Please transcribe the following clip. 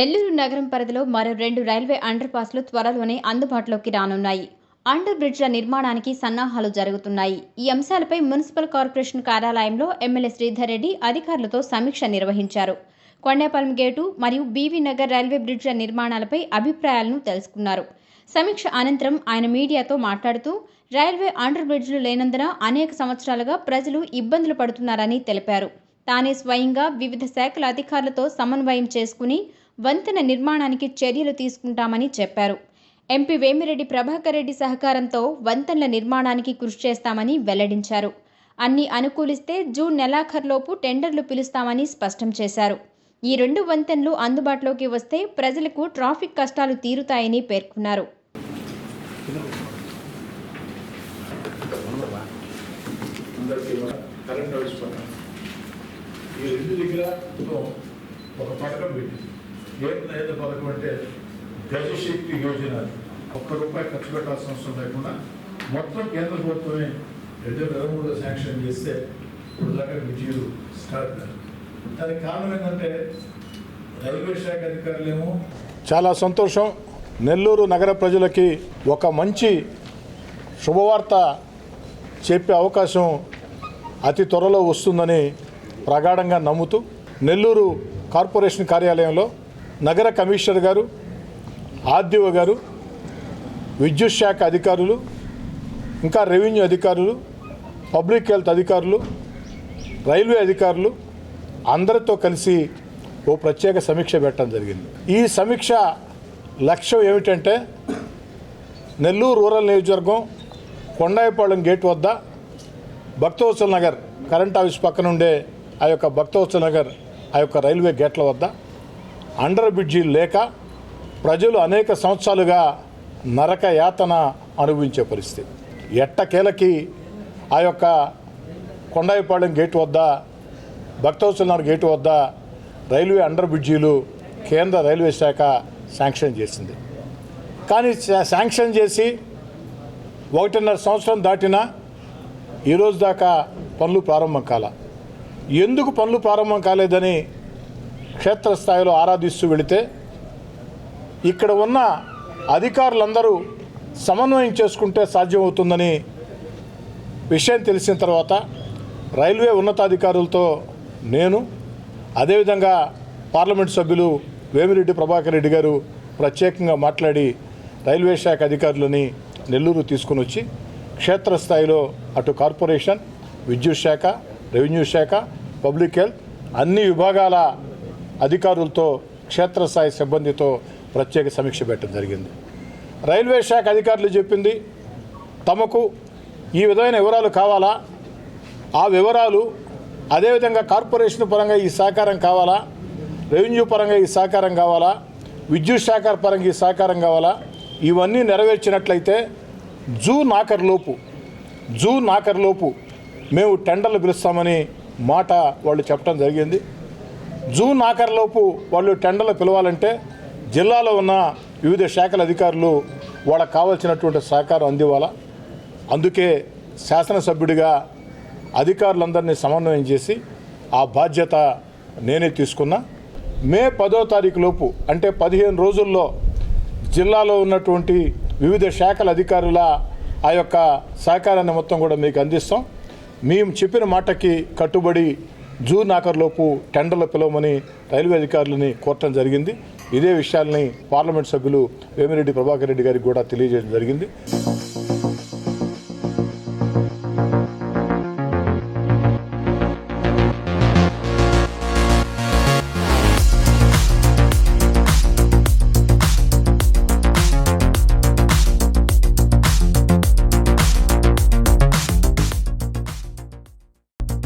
నెల్లూరు నగరం పరిధిలో మరో రెండు రైల్వే అండర్ పాస్లు త్వరలోనే అందుబాటులోకి రానున్నాయి. అండర్ బ్రిడ్జ్ల నిర్మాణానికి సన్నాహాలు జరుగుతున్నాయి. ఈ అంశాలపై మున్సిపల్ కార్పొరేషన్ కార్యాలయంలో ఎమ్మెల్యే శ్రీధర్ రెడ్డి అధికారులతో సమీక్ష నిర్వహించారు. కొండేపాలెం గేటు మరియు బీవీ నగర్ రైల్వే బ్రిడ్జ్ల నిర్మాణాలపై అభిప్రాయాలను తెలుసుకున్నారు. సమీక్ష అనంతరం ఆయన మీడియాతో మాట్లాడుతూ రైల్వే అండర్ బ్రిడ్జ్లు లేనందున అనేక సంవత్సరాలుగా ప్రజలు ఇబ్బందులు పడుతున్నారని తెలిపారు. తానే స్వయంగా వివిధ శాఖల అధికారులతో సమన్వయం చేసుకుని వంతెన నిర్మాణానికి చర్యలు తీసుకుంటామని చెప్పారు. ఎంపీ వేమిరెడ్డి ప్రభాకర్ రెడ్డి సహకారంతో వంతెనల నిర్మాణానికి కృషి చేస్తామని వెల్లడించారు. అన్ని అనుకూలిస్తే జూన్ నెలాఖరులోపు టెండర్లు పిలుస్తామని స్పష్టం చేశారు. ఈ రెండు వంతెనలు అందుబాటులోకి వస్తే ప్రజలకు ట్రాఫిక్ కష్టాలు తీరుతాయని పేర్కొన్నారు. ఈ రెండు దగ్గర ఒక పథకం పెట్టింది. ఏంటి ఏదో పథకం అంటే గజశక్తి యోజన. ఒక్క రూపాయి ఖర్చు పెట్టాల్సిన అవసరం లేకుండా మొత్తం కేంద్ర ప్రభుత్వమే రెండు వేల ఇరవై మూడులో శాంక్షన్ చేస్తే ఇప్పుడు దాకా విజయులు స్టార్ట్ దానికి కారణం ఏంటంటే రైల్వే శాఖ అధికారులేమో చాలా సంతోషం. నెల్లూరు నగర ప్రజలకి ఒక మంచి శుభవార్త చెప్పే అవకాశం అతి త్వరలో వస్తుందని ప్రగాఢంగా నమ్ముతూ నెల్లూరు కార్పొరేషన్ కార్యాలయంలో నగర కమిషనర్ గారు ఆర్డీఓ గారు విద్యుత్ శాఖ అధికారులు ఇంకా రెవెన్యూ అధికారులు పబ్లిక్ హెల్త్ అధికారులు రైల్వే అధికారులు అందరితో కలిసి ఓ ప్రత్యేక సమీక్ష పెట్టడం జరిగింది. ఈ సమీక్ష లక్ష్యం ఏమిటంటే నెల్లూరు రూరల్ నియోజకవర్గం కొండాయిపాళెం గేట్ వద్ద భక్తవత్సల నగర్ కరెంట్ ఆఫీస్ పక్కన ఉండే ఆ యొక్క భక్తవత్సల నగర్ ఆ యొక్క రైల్వే గేట్ల వద్ద అండర్ బ్రిడ్జీలు లేక ప్రజలు అనేక సంవత్సరాలుగా నరక యాతన అనుభవించే పరిస్థితి. ఎట్టకేలకి ఆ యొక్క కొండాయిపాళెం గేట్ వద్ద భక్తవత్సలనగర్ గేటు వద్ద రైల్వే అండర్ బ్రిడ్జీలు కేంద్ర రైల్వే శాఖ శాంక్షన్ చేసింది. కానీ శా- శాంక్షన్ చేసి ఒకటిన్నర సంవత్సరం దాటినా ఈరోజు దాకా పనులు ప్రారంభం కాల. ఎందుకు పనులు ప్రారంభం కాలేదని క్షేత్రస్థాయిలో ఆరాధిస్తూ వెళితే ఇక్కడ ఉన్న అధికారులందరూ సమన్వయం చేసుకుంటే సాధ్యమవుతుందని విషయం తెలిసిన తర్వాత రైల్వే ఉన్నతాధికారులతో నేను అదేవిధంగా పార్లమెంట్ సభ్యులు వేమిరెడ్డి ప్రభాకర్ రెడ్డి గారు ప్రత్యేకంగా మాట్లాడి రైల్వే శాఖ అధికారులని నెల్లూరు తీసుకుని వచ్చి క్షేత్రస్థాయిలో అటు కార్పొరేషన్ విద్యుత్ శాఖ రెవెన్యూ శాఖ పబ్లిక్ హెల్త్ అన్ని విభాగాల అధికారులతో క్షేత్రస్థాయి సిబ్బందితో ప్రత్యేక సమీక్ష పెట్టడం జరిగింది. రైల్వే శాఖ అధికారులు చెప్పింది తమకు ఈ విధమైన వివరాలు కావాలా? ఆ వివరాలు అదేవిధంగా కార్పొరేషన్ పరంగా ఈ సహకారం కావాలా? రెవెన్యూ పరంగా ఈ సహకారం కావాలా? విద్యుత్ శాఖ పరంగా ఈ సహకారం కావాలా? ఇవన్నీ నెరవేర్చినట్లయితే జూన్ ఆఖరిలోపు జూన్ ఆఖరిలోపు మేము టెండర్లు పిలుస్తామని మాట వాళ్ళు చెప్పడం జరిగింది. జూన్ ఆఖరిలోపు వాళ్ళు టెండర్లు పిలవాలంటే జిల్లాలో ఉన్న వివిధ శాఖల అధికారులు వాళ్ళకు కావాల్సినటువంటి సహకారం అందివ్వాలా? అందుకే శాసనసభ్యుడిగా అధికారులందరినీ సమన్వయం చేసి ఆ బాధ్యత నేనే తీసుకున్నా. మే పదో తారీఖు లోపు అంటే పదిహేను రోజుల్లో జిల్లాలో ఉన్నటువంటి వివిధ శాఖల అధికారుల ఆ యొక్క సహకారాన్ని మొత్తం కూడా మీకు అందిస్తాం. మేము చెప్పిన మాటకి కట్టుబడి జూన్ ఆఖరులోపు టెండర్లు పిలవమని రైల్వే అధికారులని కోరటం జరిగింది. ఇదే విషయాల్ని పార్లమెంట్ సభ్యులు వేమిరెడ్డి ప్రభాకర్ రెడ్డి గారికి కూడా తెలియజేయడం జరిగింది.